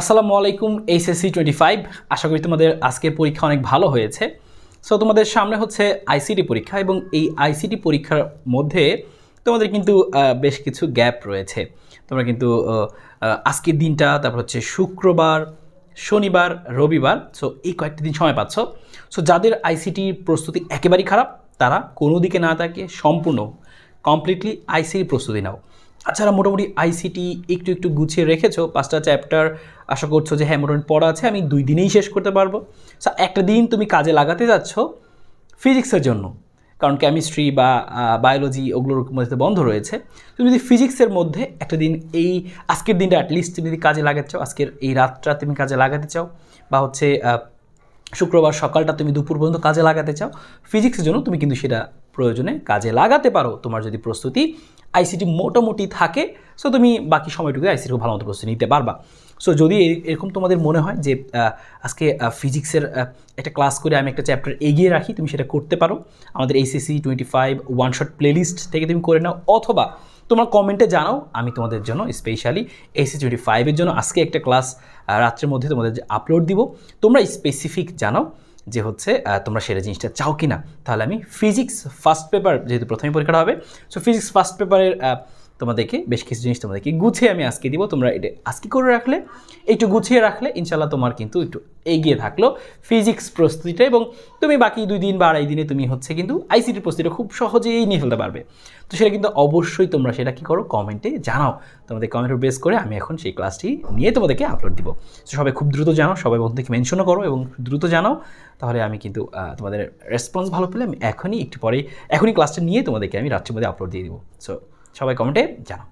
আসসালামু আলাইকুম HSC twenty five আশা করি তোমাদের আজকের পরীক্ষা অনেক ভালো হয়েছে। সো তোমাদের সামনে হচ্ছে আইসিটি পরীক্ষা এবং এই আইসিটি পরীক্ষার মধ্যে তোমাদের কিন্তু বেশ কিছু গ্যাপ রয়েছে। তোমরা কিন্তু আজকের দিনটা, তারপর হচ্ছে শুক্রবার, শনিবার, রবিবার সো এই কয়েকটি দিন সময় পাচ্ছ। সো যাদের আইসিটি প্রস্তুতি একেবারেই খারাপ, তারা কোনো দিকে না থাকে সম্পূর্ণ কমপ্লিটলি আইসিটি প্রস্তুতি নাও। তাছাড়া মোটামুটি আইসিটি একটু একটু গুছিয়ে রেখেছো? পাঁচটা চ্যাপ্টার আশা করছ যে হ্যাঁ মোটামুটি পড়া আছে, আমি দুই দিনেই শেষ করতে পারব। সো একটা দিন তুমি কাজে লাগাতে যাচ্ছ ফিজিক্সের জন্য, কারণ কেমিস্ট্রি বা বায়োলজি ওগুলোর মধ্যে বন্ধ রয়েছে। তুমি যদি ফিজিক্সের মধ্যে একটা দিন এই, আজকের দিনটা অ্যাটলিস্ট তুমি যদি কাজে লাগাতে চাও, আজকের এই রাতটা তুমি কাজে লাগাতে চাও, বা হচ্ছে শুক্রবার সকালটা তুমি দুপুর পর্যন্ত কাজে লাগাতে চাও ফিজিক্সের জন্য তুমি কিন্তু সেটা প্রয়োজনে কাজে লাগাতে পারো। তোমার যদি প্রস্তুতি আইসিটি মোটামুটি থাকে সো তুমি বাকি সময়টুকু আইসিটি ভালো মতো প্রস্তুতি নিতে পারবা। সো যদি এরকম তোমাদের মনে হয় যে আজকে ফিজিক্সের একটা ক্লাস করে আমি একটা চ্যাপ্টার এগিয়ে রাখি, তুমি সেটা করতে পারো। আমাদের HSC twenty five one shot playlist থেকে তুমি করে নাও, অথবা তোমরা কমেন্টে জানাও, আমি তোমাদের জন্য স্পেশালি এসি টোয়েন্টি ফাইভের জন্য আজকে একটা ক্লাস রাত্রের মধ্যে তোমাদের আপলোড দিব, তোমরা স্পেসিফিক জানাও। যে হচ্ছে তোমরা সেটা জিনিসটা চাও কি না তাহলে আমি ফিজিক্স ফার্স্ট পেপার যেহেতু প্রথমে পরীক্ষাটা হবে সো ফিজিক্স ফার্স্ট পেপারের তোমাদেরকে, বেশ কিছু জিনিস তোমাদেরকে গুছিয়ে আমি আজকে দিব। তোমরা এটা আজকে করে রাখলে, একটু গুছিয়ে রাখলে ইনশাল্লাহ তোমার কিন্তু একটু এগিয়ে থাকল ফিজিক্স প্রস্তুতিটা এবং তুমি বাকি দুই দিন বা আড়াই দিনে তুমি হচ্ছে কিন্তু আইসিটি প্রস্তুতিটা খুব সহজেই নিয়ে ফেলতে পারবে। তো সেটা কিন্তু অবশ্যই তোমরা সেটা কী করো কমেন্টে জানাও। তোমাদের কমেন্টের বেস করে আমি এখন সেই ক্লাসটি নিয়ে তোমাদেরকে আপলোড দিব। তো সবাই খুব দ্রুত জানাও, সবাই বন্ধুকে মেনশনও করো এবং দ্রুত জানাও, তাহলে আমি কিন্তু তোমাদের রেসপন্স ভালো পেলে আমি এখনই একটু পরে এখনই ক্লাসটা নিয়ে তোমাদেরকে আমি রাত্রির মধ্যে আপলোড দিয়ে দিব। সো সবাই কমেন্টে জানাও।